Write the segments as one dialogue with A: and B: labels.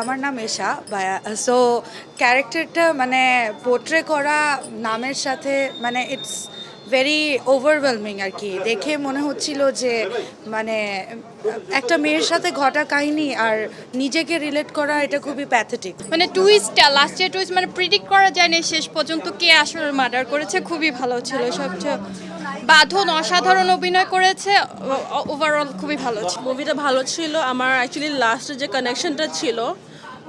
A: আমার নাম এশা সো ক্যারেক্টারটা মানে পোর্ট্রে করা নামের সাথে মানে ইটস ভেরি ওভারওয়েলমিং আর কি। দেখে মনে হচ্ছিল যে মানে একটা মেয়ের সাথে ঘটা কাহিনী আর নিজেকে রিলেট করা এটা খুবই প্যাথেটিক
B: মানে টুইস্টটা লাস্টের টুইস্ট মানে প্রিডিক্ট করা যায় না শেষ পর্যন্ত কে আসলে মার্ডার করেছে খুবই ভালো ছিল। সবচেয়ে বাঁধন অসাধারণ অভিনয় করেছে ওভারঅল খুবই ভালো ছিল।
C: মুভিটা ভালো ছিল। আমার অ্যাকচুয়ালি লাস্টে যে কানেকশনটা ছিল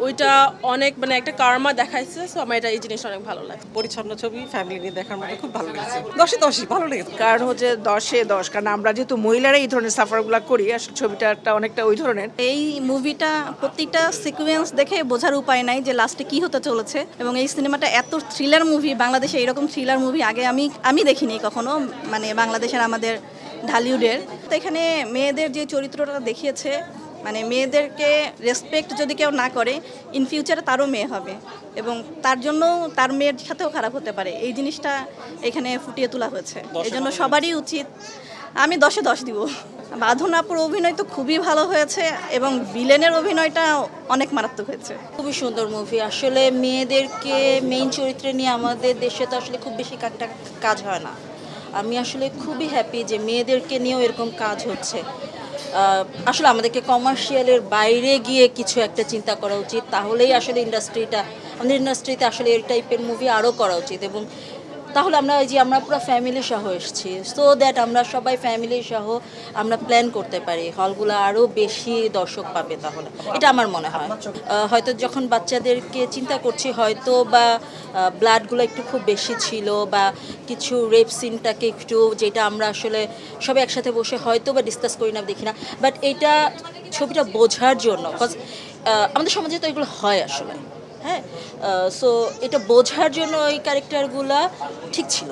C: ওইটা অনেক মানে একটা কার্মা দেখাইছে সো আমার এটা এই জিনিসটা অনেক ভালো লাগে।
D: পরিচ্ছন্ন ছবি ফ্যামিলি নিয়ে দেখার মতো খুব ভালো লেগেছে। দশে দশই ভালো লেগেছে।
E: কারণ হচ্ছে দশে দশ কারণ আমরা যেহেতু মহিলারা এই ধরনের সাফারগুলো করি আসলে ছবিটা একটা অনেকটা ওই ধরনের।
F: এই মুভিটা প্রত্যেকটা সিকোয়েন্স দেখে বোঝার উপায় নাই যে লাস্টে কি হতে চলেছে এবং এই সিনেমাটা এত থ্রিলার মুভি বাংলাদেশে এরকম থ্রিলার মুভি আগে আমি আমি দেখিনি কখনো মানে বাংলাদেশের আমাদের ঢালিউডের তো এখানে মেয়েদের যে চরিত্রটা দেখিয়েছে মানে মেয়েদেরকে রেসপেক্ট যদি কেউ না করে ইন ফিউচারে তারও মেয়ে হবে। এবং তার জন্য তার মেয়ের সাথেও খারাপ হতে পারে। এই জিনিসটা এখানে ফুটিয়ে তোলা হয়েছে। এই জন্য সবারই উচিত। আমি দশে দশ দিব। বাঁধনাপুর অভিনয় তো খুবই ভালো হয়েছে এবং ভিলেনের অভিনয়টা অনেক মারাত্মক হয়েছে।
G: খুবই সুন্দর মুভি আসলে মেয়েদেরকে মেইন চরিত্রে নিয়ে আমাদের দেশে তো আসলে খুব বেশি কাজ হয় না। আমি আসলে খুবই হ্যাপি যে মেয়েদেরকে নিয়েও এরকম কাজ হচ্ছে। আসলে আমাদেরকে কমার্শিয়ালের বাইরে গিয়ে কিছু একটা চিন্তা করা উচিত, তাহলেই আসলে ইন্ডাস্ট্রিটা আমাদের ইন্ডাস্ট্রিতে আসলে এই টাইপের মুভি আরও করা উচিত এবং তাহলে আমরা ওই যে আমরা পুরো ফ্যামিলি সহ এসেছি। সো দ্যাট আমরা সবাই ফ্যামিলি সহ আমরা প্ল্যান করতে পারি। হলগুলো আরও বেশি দর্শক পাবে তাহলে। এটা আমার মনে হয়। হয়তো যখন বাচ্চাদেরকে চিন্তা করছি হয়তো বা ব্লাডগুলো একটু খুব বেশি ছিল বা কিছু রেপ সিনটাকে একটু যেটা আমরা আসলে সবাই একসাথে বসে হয়তো বা ডিসকাস করি না দেখি না। বাট এটা ছবিটা বোঝার জন্য আমাদের সমাজে তো এগুলো হয় আসলে। হ্যাঁ সো এটা বোঝার জন্য ওই ক্যারেক্টারগুলা ঠিক ছিল।